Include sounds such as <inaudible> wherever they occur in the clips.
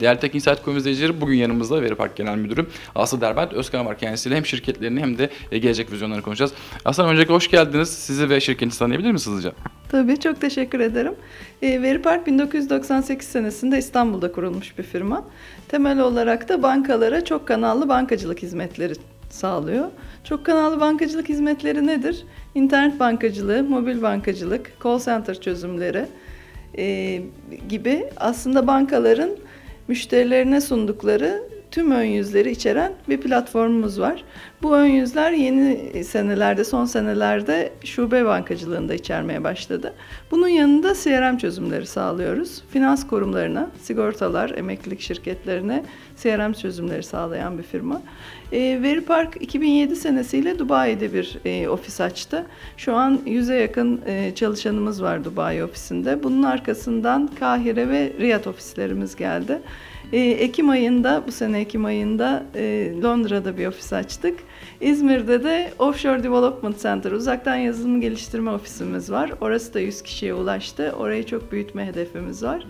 Değerli Tek Insight Koyu izleyicileri bugün yanımızda Veri Park Genel Müdürü Aslı Derbent Özkan var. Kendisiyle hem şirketlerini hem de e, gelecek vizyonlarını konuşacağız. Aslı öncelikle hoş geldiniz. Sizi ve şirketinizi tanıyabilir misiniz hızlıca? Tabii çok teşekkür ederim. E, Veripark 1998 senesinde İstanbul'da kurulmuş bir firma. Temel olarak da bankalara çok kanallı bankacılık hizmetleri sağlıyor. Çok kanallı bankacılık hizmetleri nedir? İnternet bankacılığı, mobil bankacılık, call center çözümleri e, gibi aslında bankaların müşterilerine sundukları tüm ön yüzleri içeren bir platformumuz var. Bu ön yüzler yeni senelerde, son senelerde şube bankacılığında içermeye başladı. Bunun yanında CRM çözümleri sağlıyoruz. Finans kurumlarına, sigortalar, emeklilik şirketlerine CRM çözümleri sağlayan bir firma. E, Veripark 2007 senesiyle Dubai'de bir e, ofis açtı. Şu an 100'e yakın e, çalışanımız var Dubai ofisinde. Bunun arkasından Kahire ve Riyad ofislerimiz geldi. E, Ekim ayında, bu sene Ekim ayında e, Londra'da bir ofis açtık. İzmir'de de Offshore Development Center, uzaktan yazılım geliştirme ofisimiz var. Orası da 100 kişiye ulaştı. Orayı çok büyütme hedefimiz var.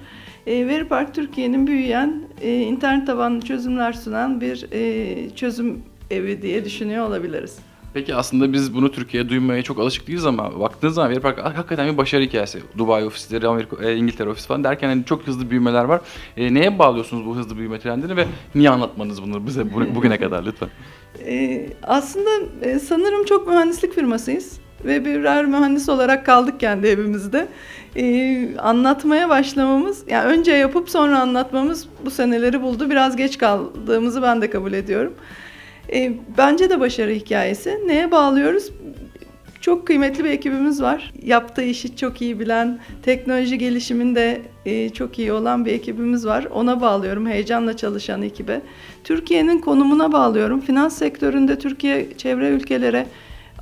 E, Veripark Türkiye'nin büyüyen, e, internet tabanlı çözümler sunan bir e, çözüm evi diye düşünüyor olabiliriz. Peki aslında biz bunu Türkiye'ye duymaya çok alışık değiliz ama baktığınız zaman Veripark hakikaten bir başarı hikayesi. Dubai ofisleri, Amerika, e, İngiltere ofisi falan derken hani çok hızlı büyümeler var. E, neye bağlıyorsunuz bu hızlı büyüme trendini ve niye anlatmanız bunu bize <laughs> bugüne kadar lütfen? E, aslında e, sanırım çok mühendislik firmasıyız ve birer mühendis olarak kaldık kendi evimizde. Ee, anlatmaya başlamamız, yani önce yapıp sonra anlatmamız bu seneleri buldu. Biraz geç kaldığımızı ben de kabul ediyorum. Ee, bence de başarı hikayesi. Neye bağlıyoruz? Çok kıymetli bir ekibimiz var. Yaptığı işi çok iyi bilen, teknoloji gelişiminde e, çok iyi olan bir ekibimiz var. Ona bağlıyorum, heyecanla çalışan ekibe. Türkiye'nin konumuna bağlıyorum. Finans sektöründe Türkiye çevre ülkelere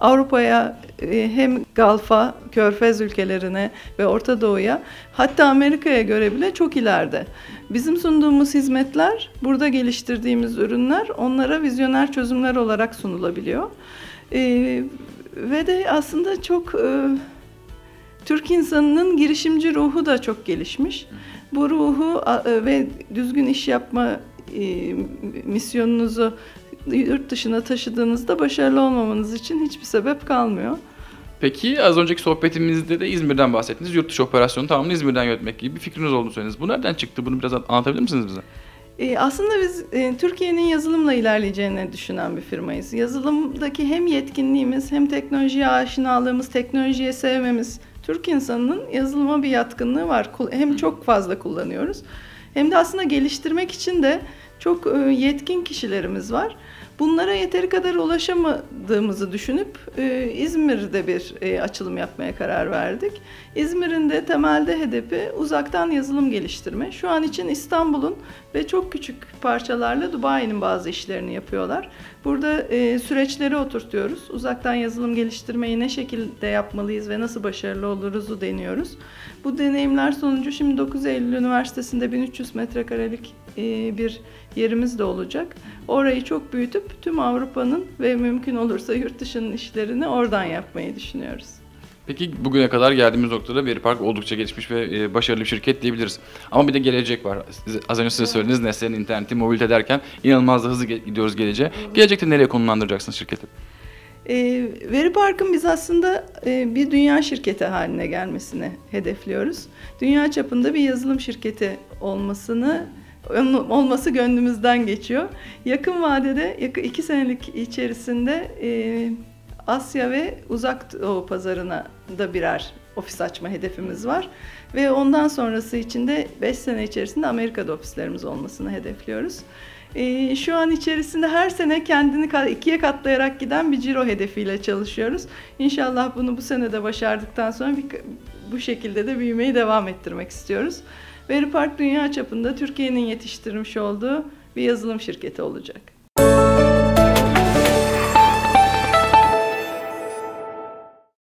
Avrupa'ya e, hem Galf'a, Körfez ülkelerine ve Orta Doğu'ya hatta Amerika'ya göre bile çok ileride. Bizim sunduğumuz hizmetler, burada geliştirdiğimiz ürünler onlara vizyoner çözümler olarak sunulabiliyor. Ee, ve de aslında çok e, Türk insanının girişimci ruhu da çok gelişmiş. Bu ruhu e, ve düzgün iş yapma e, misyonunuzu yurt dışına taşıdığınızda başarılı olmamanız için hiçbir sebep kalmıyor. Peki az önceki sohbetimizde de İzmir'den bahsettiniz. Yurt dışı operasyonu tamamını İzmir'den yönetmek gibi bir fikriniz olduğunu söylediniz. Bu nereden çıktı? Bunu biraz anlatabilir misiniz bize? E, aslında biz e, Türkiye'nin yazılımla ilerleyeceğini düşünen bir firmayız. Yazılımdaki hem yetkinliğimiz hem teknolojiye aşinalığımız, teknolojiye sevmemiz, Türk insanının yazılıma bir yatkınlığı var. Hem çok fazla kullanıyoruz hem de aslında geliştirmek için de çok e, yetkin kişilerimiz var. Bunlara yeteri kadar ulaşamadığımızı düşünüp e, İzmir'de bir e, açılım yapmaya karar verdik. İzmir'in de temelde hedefi uzaktan yazılım geliştirme. Şu an için İstanbul'un ve çok küçük parçalarla Dubai'nin bazı işlerini yapıyorlar. Burada e, süreçleri oturtuyoruz. Uzaktan yazılım geliştirmeyi ne şekilde yapmalıyız ve nasıl başarılı oluruzu deniyoruz. Bu deneyimler sonucu şimdi 9 Eylül Üniversitesi'nde 1300 metrekarelik e, bir yerimiz de olacak. Orayı çok büyütüp tüm Avrupa'nın ve mümkün olursa yurt dışının işlerini oradan yapmayı düşünüyoruz. Peki bugüne kadar geldiğimiz noktada Veripark oldukça gelişmiş ve e, başarılı bir şirket diyebiliriz. Ama bir de gelecek var. Siz, az önce size söylediğiniz Nesne'nin interneti, mobilite derken inanılmaz da hızlı gidiyoruz geleceğe. Gelecekte nereye konumlandıracaksınız şirketi? E, Veri Park'ın biz aslında e, bir dünya şirketi haline gelmesini hedefliyoruz. Dünya çapında bir yazılım şirketi olmasını olması gönlümüzden geçiyor. Yakın vadede, yakın iki senelik içerisinde e, Asya ve Uzak Doğu pazarına da birer ofis açma hedefimiz var. Ve ondan sonrası için de 5 sene içerisinde Amerika'da ofislerimiz olmasını hedefliyoruz. Ee, şu an içerisinde her sene kendini ikiye katlayarak giden bir ciro hedefiyle çalışıyoruz. İnşallah bunu bu sene de başardıktan sonra bir, bu şekilde de büyümeyi devam ettirmek istiyoruz. Veri Park dünya çapında Türkiye'nin yetiştirmiş olduğu bir yazılım şirketi olacak.